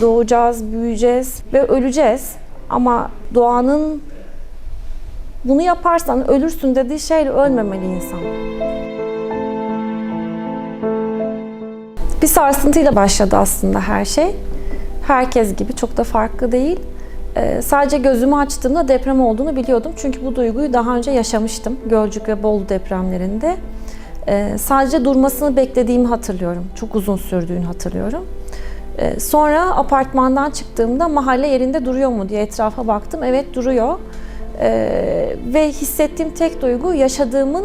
Doğacağız, büyüyeceğiz ve öleceğiz. Ama doğanın bunu yaparsan ölürsün dediği şeyle ölmemeli insan. Bir sarsıntıyla başladı aslında her şey. Herkes gibi çok da farklı değil. Ee, sadece gözümü açtığımda deprem olduğunu biliyordum. Çünkü bu duyguyu daha önce yaşamıştım. Gölcük ve Bolu depremlerinde. Ee, sadece durmasını beklediğimi hatırlıyorum. Çok uzun sürdüğünü hatırlıyorum. Ee, sonra apartmandan çıktığımda mahalle yerinde duruyor mu diye etrafa baktım. Evet duruyor. Ee, ve hissettiğim tek duygu yaşadığımın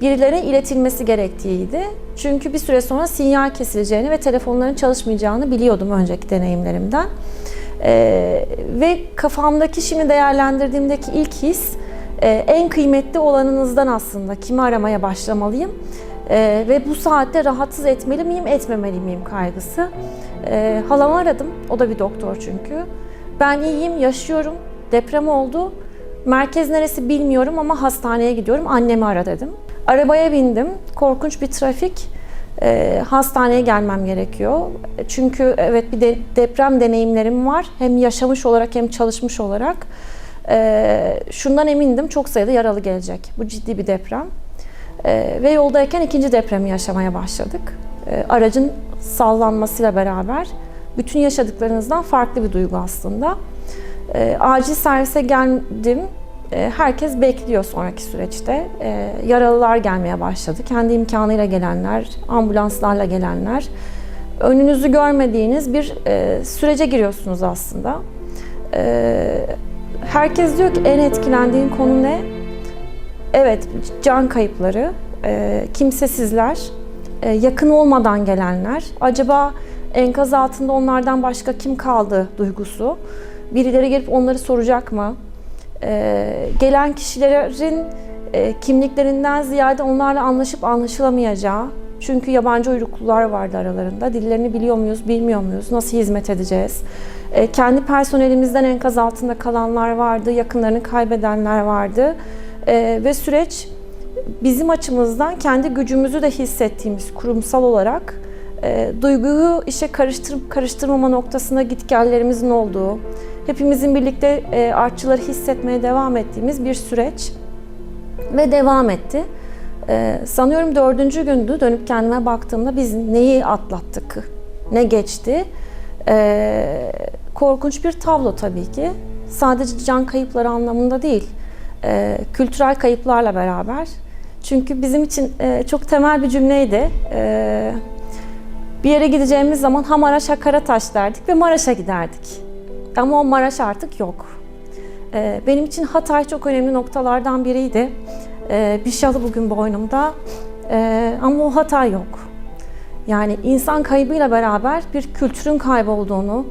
birilere iletilmesi gerektiğiydi. Çünkü bir süre sonra sinyal kesileceğini ve telefonların çalışmayacağını biliyordum önceki deneyimlerimden. Ee, ve kafamdaki şimdi değerlendirdiğimdeki ilk his e, en kıymetli olanınızdan aslında kimi aramaya başlamalıyım Ee, ve bu saatte rahatsız etmeli miyim etmemeli miyim kaygısı. Ee, halamı aradım o da bir doktor çünkü. Ben iyiyim yaşıyorum deprem oldu merkez neresi bilmiyorum ama hastaneye gidiyorum annemi ara dedim. Arabaya bindim korkunç bir trafik e, hastaneye gelmem gerekiyor. Çünkü evet bir de deprem deneyimlerim var. Hem yaşamış olarak hem çalışmış olarak. E, şundan emindim çok sayıda yaralı gelecek. Bu ciddi bir deprem. E, ve yoldayken ikinci depremi yaşamaya başladık. E, aracın sallanmasıyla beraber bütün yaşadıklarınızdan farklı bir duygu aslında. E, acil servise geldim. E, herkes bekliyor sonraki süreçte. E, yaralılar gelmeye başladı. Kendi imkanıyla gelenler, ambulanslarla gelenler. Önünüzü görmediğiniz bir e, sürece giriyorsunuz aslında. E, herkes diyor ki en etkilendiğin konu ne? Evet, can kayıpları, e, kimsesizler, yakın olmadan gelenler. Acaba enkaz altında onlardan başka kim kaldı duygusu. Birileri gelip onları soracak mı? Ee, gelen kişilerin e, kimliklerinden ziyade onlarla anlaşıp anlaşılamayacağı. Çünkü yabancı uyruklular vardı aralarında. Dillerini biliyor muyuz, bilmiyor muyuz? Nasıl hizmet edeceğiz? Ee, kendi personelimizden enkaz altında kalanlar vardı, yakınlarını kaybedenler vardı. Ee, ve süreç bizim açımızdan kendi gücümüzü de hissettiğimiz kurumsal olarak e, duyguyu işe karıştırıp karıştırmama noktasında gitgellerimizin olduğu, hepimizin birlikte e, artçıları hissetmeye devam ettiğimiz bir süreç ve devam etti. E, sanıyorum dördüncü gündü dönüp kendime baktığımda biz neyi atlattık, ne geçti. E, korkunç bir tablo tabii ki. Sadece can kayıpları anlamında değil, e, kültürel kayıplarla beraber. Çünkü bizim için e, çok temel bir cümleydi. E, bir yere gideceğimiz zaman ha Maraş ha Karataş derdik ve Maraş'a giderdik. Ama o Maraş artık yok. Ee, benim için Hatay çok önemli noktalardan biriydi. Ee, bir şalı bugün boynumda Ee, ama o Hatay yok. Yani insan kaybıyla beraber bir kültürün kaybolduğunu,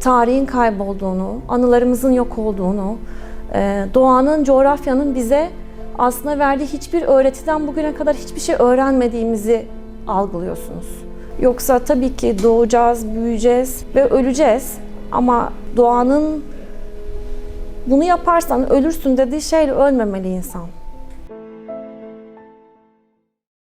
tarihin kaybolduğunu, anılarımızın yok olduğunu, e, doğanın, coğrafyanın bize aslında verdiği hiçbir öğretiden bugüne kadar hiçbir şey öğrenmediğimizi algılıyorsunuz. Yoksa tabii ki doğacağız, büyüyeceğiz ve öleceğiz. Ama doğanın bunu yaparsan ölürsün dediği şeyle ölmemeli insan.